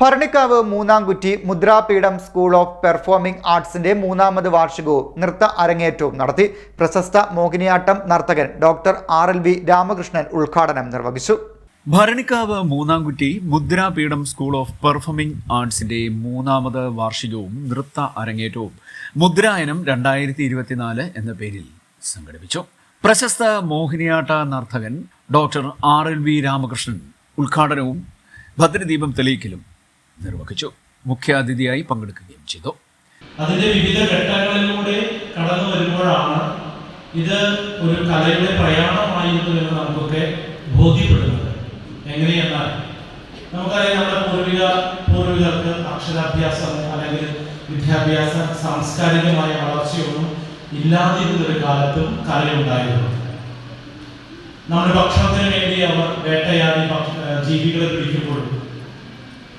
Bharanikkavu Moonnamkutty Mudrapeedham school of performing ആർട്സിന്റെ മൂന്നാമത് വാർഷികവും നൃത്ത അരങ്ങേറ്റവും നടത്തി പ്രശസ്ത Mohiniyattam നർത്തകൻ doctor R L V Ramakrishnan ഉദ്ഘാടനം നിർവഹിച്ചു. Bharanikkavu Moonnamkutty Mudrapeedham school of performing ആർട്സിന്റെ മൂന്നാമത് വാർഷികവും നൃത്ത അരങ്ങേറ്റവും മുദ്രായനം രണ്ടായിരത്തി ഇരുപത്തിനാല് എന്ന പേരിൽ സംഘടിപ്പിച്ചു. പ്രശസ്ത മോഹിനിയാട്ട നർത്തകൻ doctor R L V Ramakrishnan ഉദ്ഘാടനവും ഭദ്രദീപം തെളിയിക്കലും നിർവഹിച്ചു. മുഖ്യാതിഥിയായി പങ്കെടുക്കുകയും ചെയ്തു. അതിന്റെ വിവിധ ഘട്ടങ്ങളിലൂടെ കടന്നു വരുമ്പോഴാണ് ഇത് ഒരു കലയുടെ പ്രയാണമായിരുന്നു എന്ന് നമുക്കൊക്കെ ബോധ്യപ്പെടുന്നത്. എങ്ങനെയെന്നാൽ നമുക്കറിയാം നമ്മുടെ പൂർവിക പൂർവികർക്ക് അക്ഷരാഭ്യാസം അല്ലെങ്കിൽ വിദ്യാഭ്യാസ സാംസ്കാരികമായ വളർച്ചയൊന്നും ഇല്ലാതിരുന്ന ഒരു കാലത്തും കലയുണ്ടായിരുന്നു. നമ്മുടെ ഭക്ഷണത്തിന് വേണ്ടി അവർ വേട്ടയാടി ജീവികളെ പിടിക്കുമ്പോഴും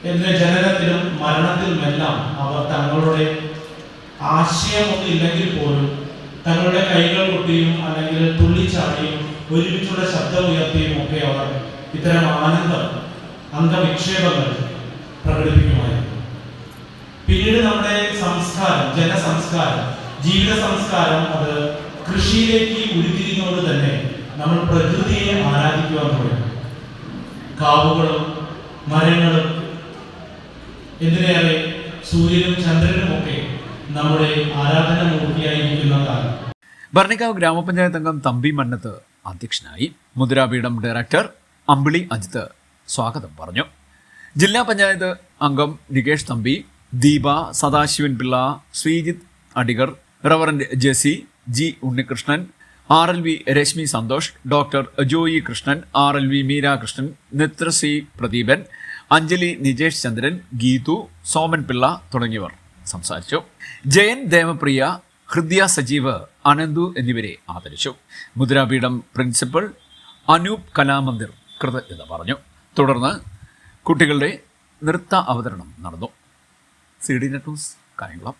എന്തിന് ജനനത്തിലും മരണത്തിലുമെല്ലാം അവർ തങ്ങളുടെ ആശയമൊന്നും ഇല്ലെങ്കിൽ പോലും തങ്ങളുടെ കൈകൾ കൊട്ടിയും അല്ലെങ്കിൽ തുള്ളിച്ചാടിയും ഒരുമിച്ചുള്ള ശബ്ദം ഉയർത്തിയും ഒക്കെ അവർ ഇത്തരം ആനന്ദം അംഗവിക്ഷേപങ്ങൾ പ്രകടിപ്പിക്കുമായിരുന്നു. പിന്നീട് നമ്മുടെ സംസ്കാരം ജനസംസ്കാരം ജീവിത സംസ്കാരം അത് കൃഷിയിലേക്ക് ഉരുത്തിരിഞ്ഞുകൊണ്ട് തന്നെ നമ്മൾ പ്രകൃതിയെ ആരാധിക്കുവാൻ തുടങ്ങി. കാവുകളും മരങ്ങളും എന്തിനേറെ സൂര്യനും ചന്ദ്രനും ഒക്കെ നമ്മുടെ ആരാധന മൂർത്തിയായിരിക്കുന്ന കാലം. ഭരണിക്കാവ് ഗ്രാമപഞ്ചായത്ത് അംഗം തമ്പി മണ്ണത്ത് അധ്യക്ഷനായി മുദ്രാപീഠം ഡയറക്ടർ അമ്പിളി അജിത്ത് സ്വാഗതം പറഞ്ഞു. ജില്ലാ പഞ്ചായത്ത് അംഗം Nikesh Thampi Deepa Sadasivan Pillai Sreejith അടികർ reverend Jessy G Unnikrishnan R L V Reshmi Santhosh doctor Joy Krishnan R L V Meerakrishnan Nithrasree Pradeepan Anjali Nijesh Chandran Geethu Soman Pillai തുടങ്ങിയവർ സംസാരിച്ചു. ജയൻ ദേവപ്രിയ ഹൃദയ സജീവ് അനന്തു എന്നിവരെ ആദരിച്ചു. മുദ്രാപീഠം പ്രിൻസിപ്പൽ അനൂപ് കലാമന്ദിർ കൃതജ്ഞത പറഞ്ഞു. തുടർന്ന് കുട്ടികളുടെ നൃത്ത അവതരണം നടന്നു. C D net news Kayamkulam.